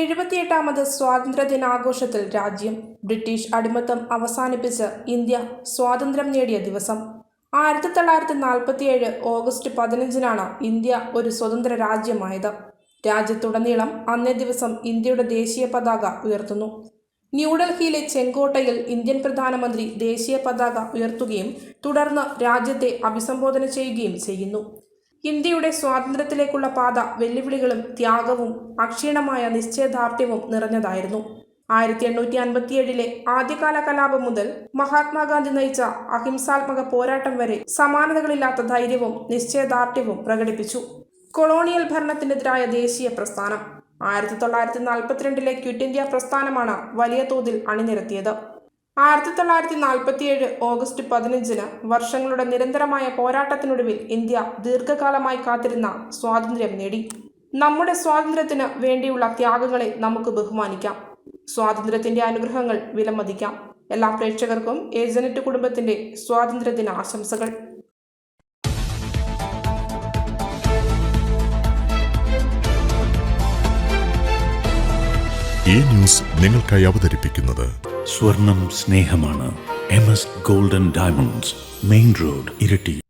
എഴുപത്തിയെട്ടാമത് സ്വാതന്ത്ര്യദിനാഘോഷത്തിൽ രാജ്യം ബ്രിട്ടീഷ് അടിമത്തം അവസാനിപ്പിച്ച് ഇന്ത്യ സ്വാതന്ത്ര്യം നേടിയ ദിവസം. ആയിരത്തി തൊള്ളായിരത്തി നാൽപ്പത്തിയേഴ് ഓഗസ്റ്റ് പതിനഞ്ചിനാണ് ഇന്ത്യ ഒരു സ്വതന്ത്ര രാജ്യമായത്. രാജ്യത്തുടനീളം അന്നേ ദിവസം ഇന്ത്യയുടെ ദേശീയ പതാക ഉയർത്തുന്നു. ന്യൂഡൽഹിയിലെ ചെങ്കോട്ടയിൽ ഇന്ത്യൻ പ്രധാനമന്ത്രി ദേശീയ പതാക ഉയർത്തുകയും തുടർന്ന് രാജ്യത്തെ അഭിസംബോധന ചെയ്യുകയും ചെയ്യുന്നു. ഇന്ത്യയുടെ സ്വാതന്ത്ര്യത്തിലേക്കുള്ള പാത വെല്ലുവിളികളും ത്യാഗവും അക്ഷീണമായ നിശ്ചയദാർഢ്യവും നിറഞ്ഞതായിരുന്നു. ആയിരത്തി എണ്ണൂറ്റി അൻപത്തിയേഴിലെ ആദ്യകാല കലാപം മുതൽ മഹാത്മാഗാന്ധി നയിച്ച അഹിംസാത്മക പോരാട്ടം വരെ സമാനതകളില്ലാത്ത ധൈര്യവും നിശ്ചയദാർഢ്യവും പ്രകടിപ്പിച്ചു. കൊളോണിയൽ ഭരണത്തിനെതിരായ ദേശീയ പ്രസ്ഥാനം. ആയിരത്തി തൊള്ളായിരത്തി നാൽപ്പത്തിരണ്ടിലെ ക്വിറ്റ് ഇന്ത്യ പ്രസ്ഥാനമാണ് വലിയ തോതിൽ അണിനിരത്തിയത്. ആയിരത്തി തൊള്ളായിരത്തി നാൽപ്പത്തിയേഴ് ഓഗസ്റ്റ് പതിനഞ്ചിന് വർഷങ്ങളുടെ നിരന്തരമായ പോരാട്ടത്തിനൊടുവിൽ ഇന്ത്യ ദീർഘകാലമായി കാത്തിരുന്ന സ്വാതന്ത്ര്യം നേടി. നമ്മുടെ സ്വാതന്ത്ര്യത്തിന് വേണ്ടിയുള്ള ത്യാഗങ്ങളെ നമുക്ക് ബഹുമാനിക്കാം. സ്വാതന്ത്ര്യത്തിന്റെ അനുഗ്രഹങ്ങൾ വിലമതിക്കാം. എല്ലാ പ്രേക്ഷകർക്കും ഏജനറ്റ് കുടുംബത്തിന്റെ സ്വാതന്ത്ര്യദിന ആശംസകൾ ഈ ന്യൂസ് നിങ്ങൾക്കായി അവതരിപ്പിക്കുന്നത് സ്വർണം സ്നേഹമാണ്. M S golden diamonds main road ഇരട്ടി.